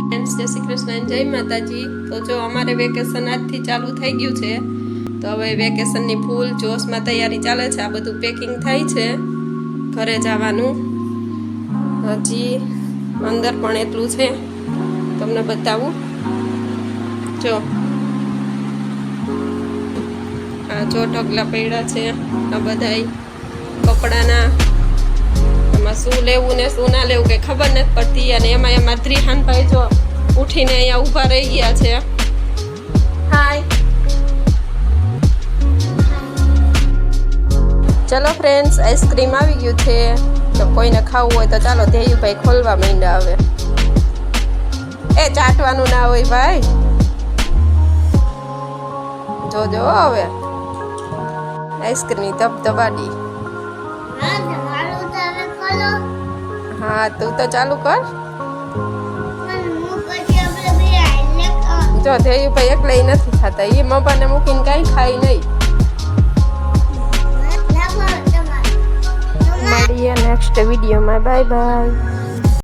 Friends, જય શ્રી કૃષ્ણ જય માતાજી. તો જો અમારે વેકેશન આજથી ચાલુ થઈ ગયું છે, તો હવે વેકેશનની ફૂલ જોશમાં તૈયારી ચાલે છે. આ બધું પેકિંગ થાય છે, ઘરે જવાનું. હજી અંદર પણ એટલું છે. તમને બતાવું. જો. આ જો ઢગલા પડ્યા છે, આ બધાય કપડાના. શું લેવું ને શું ના લેવું કંઈ ખબર નથી પડતી. અને એમાં એમાં ત્રિહાનભાઈ જો ઉઠીને અહીંયા ઊભા રહી ગયા છે. હાય ચલો ફ્રેન્ડ્સ આઈસ્ક્રીમ આવી ગયું છે. તો કોઈને ખાવું હોય તો ચાલો ધેયુભાઈ ખોલવા માંડ્યા હવે. એ ચાટવાનું ના હોય ભાઈ. જોજો હવે. આઈસ્ક્રીમની ધબધબાટી. હા, તું તો ચાલુ કર. જો ધેયુભાઈ એકલા નથી ખાતા એ મમ્પાને મૂકીને કાંઈ ખાય નહીં. મળીએ નેક્સ્ટ વિડીયોમાં બાય બાય